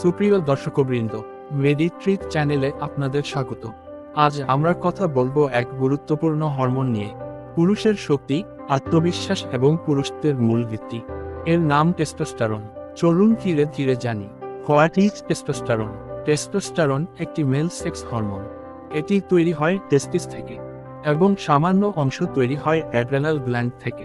সুপ্রিয় দর্শকবৃন্দ মেডিট্রিক চ্যানেলে আপনাদের স্বাগত। আজ আমরা কথা বলব এক গুরুত্বপূর্ণ হরমোন নিয়ে, পুরুষের শক্তি, আত্মবিশ্বাস এবং পুরুষদের মূল ভিত্তি। এর নাম টেস্টোস্টারন চলুন ধীরে ধীরে জানি হোয়াট ইজ টেস্টোস্টারন টেস্টোস্টেরন একটি মেল সেক্স হরমোন এটি তৈরি হয় টেস্টিস থেকে এবং সামান্য অংশ তৈরি হয় অ্যাড্রেনাল গ্ল্যান্ড থেকে।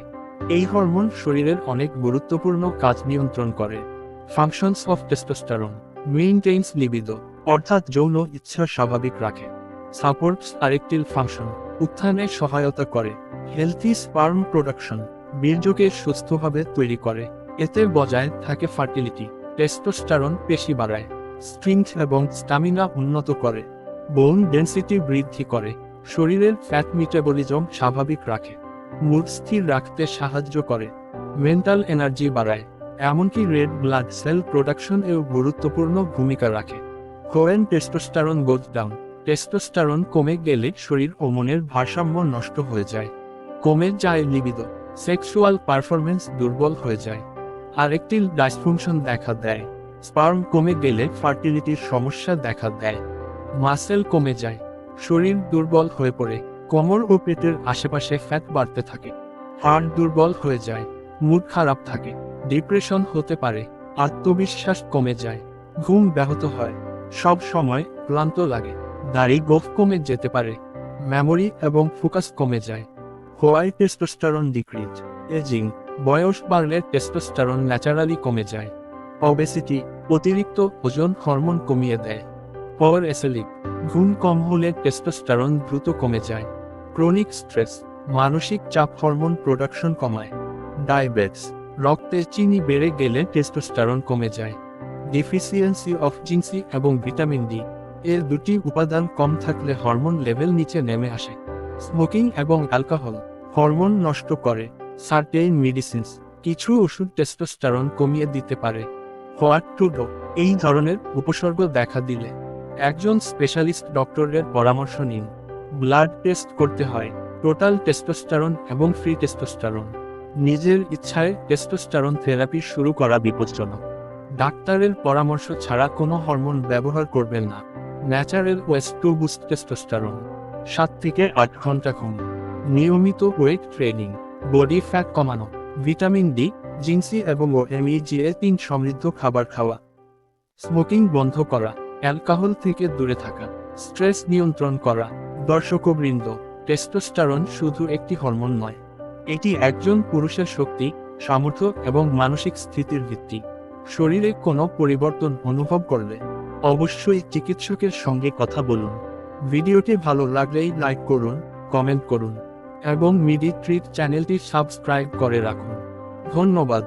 এই হরমোন শরীরের অনেক গুরুত্বপূর্ণ কাজ নিয়ন্ত্রণ করে। Functions of testosterone maintains libido অর্থাৎ যৌন ইচ্ছা স্বাভাবিক রাখে। সাপোর্টস আরেকটিল ফাংশন উত্থানে সহায়তা করে। হেলথি স্পার্ম প্রোডাকশন বীর্যকে সুস্থভাবে তৈরি করে। এতে বজায় থাকে ফার্টিলিটি টেস্টোস্টেরন পেশি বাড়ায়। স্ট্রিংথ এবং স্টামিনা উন্নত করে। বোন ডেন্সিটি বৃদ্ধি করে। শরীরের ফ্যাট মেটাবলিজম স্বাভাবিক রাখে। মুড স্থির রাখতে সাহায্য করে। মেন্টাল এনার্জি বাড়ায়। এমনকি রেড ব্লাড সেল প্রোডাকশন এও গুরুত্বপূর্ণ ভূমিকা রাখে। কোয়েন টেস্টোস্টেরন গোজ ডাউন। টেস্টোস্টারন কমে গেলে শরীর ও মনের ভারসাম্য নষ্ট হয়ে যায়। কমে যায় লিবিদো সেক্সুয়াল পারফরমেন্স দুর্বল হয়ে যায়। আরেকটি ডাইসফাংশন দেখা দেয়। স্পার্ম কমে গেলে ফার্টিলিটির সমস্যা দেখা দেয়। মাসেল কমে যায়। শরীর দুর্বল হয়ে পড়ে। কোমর ও পেটের আশেপাশে ফ্যাট বাড়তে থাকে। হার্ট দুর্বল হয়ে যায়। মুড খারাপ থাকে। ডিপ্রেশন হতে পারে, আত্মবিশ্বাস কমে যায়, ঘুম ব্যাহত হয়, সব সময় ক্লান্ত লাগে, দাড়ি গোফ কমে যেতে পারে মেমোরি এবং ফোকাস কমে যায়। হোয়াইট টেস্টোস্টারন ডিক্রিজ এজিং বয়স বাড়লে টেস্টোস্টারন ন্যাচারালি কমে যায়। অবেসিটি অতিরিক্ত ওজন হরমোন কমিয়ে দেয়। পর এসেলিক ঘুম কম হলে টেস্টোস্টারন দ্রুত কমে যায়। ক্রনিক স্ট্রেস মানসিক চাপ হরমোন প্রোডাকশন কমায়। ডায়াবেটিস রক্তে চিনি বেড়ে গেলে টেস্টোস্টেরন কমে যায়। ডিফিসিয়েন্সি অফ জিনসি এবং ভিটামিন ডি এর দুটি উপাদান কম থাকলে হরমোন লেভেল নিচে নেমে আসে। স্মোকিং এবং অ্যালকোহল হরমোন নষ্ট করে। সার্টেইন মেডিসিনস কিছু ওষুধ টেস্টোস্টেরন কমিয়ে দিতে পারে। হোয়াট টু ডো এই ধরনের উপসর্গ দেখা দিলে একজন স্পেশালিস্ট ডক্টরের পরামর্শ নিন। ব্লাড টেস্ট করতে হয়। টোটাল টেস্টোস্টেরন এবং ফ্রি টেস্টোস্টেরন নিজের ইচ্ছায় টেস্টোস্টেরন থেরাপি শুরু করা বিপজ্জনক। ডাক্তারের পরামর্শ ছাড়া কোনো হরমোন ব্যবহার করবেন না। Natural ways to boost testosterone সাত থেকে আট ঘণ্টা ঘুম নিয়মিত ওয়েট ট্রেনিং বডি ফ্যাট কমানো। ভিটামিন ডি জিনসি এবং ওএমইজিএ তিন সমৃদ্ধ খাবার খাওয়া। স্মোকিং বন্ধ করা। অ্যালকোহল থেকে দূরে থাকা। স্ট্রেস নিয়ন্ত্রণ করা। দর্শকবৃন্দ টেস্টোস্টারন শুধু একটি হরমোন নয়। এটি একজন পুরুষের শক্তি, সামর্থ্য এবং মানসিক স্থিতির ভিত্তি। শরীরে কোনো পরিবর্তন অনুভব করলে অবশ্যই চিকিৎসকের সঙ্গে কথা বলুন। ভিডিওটি ভালো লাগলেই লাইক করুন, কমেন্ট করুন এবং মিডি ট্রিট চ্যানেলটি সাবস্ক্রাইব করে রাখুন। ধন্যবাদ।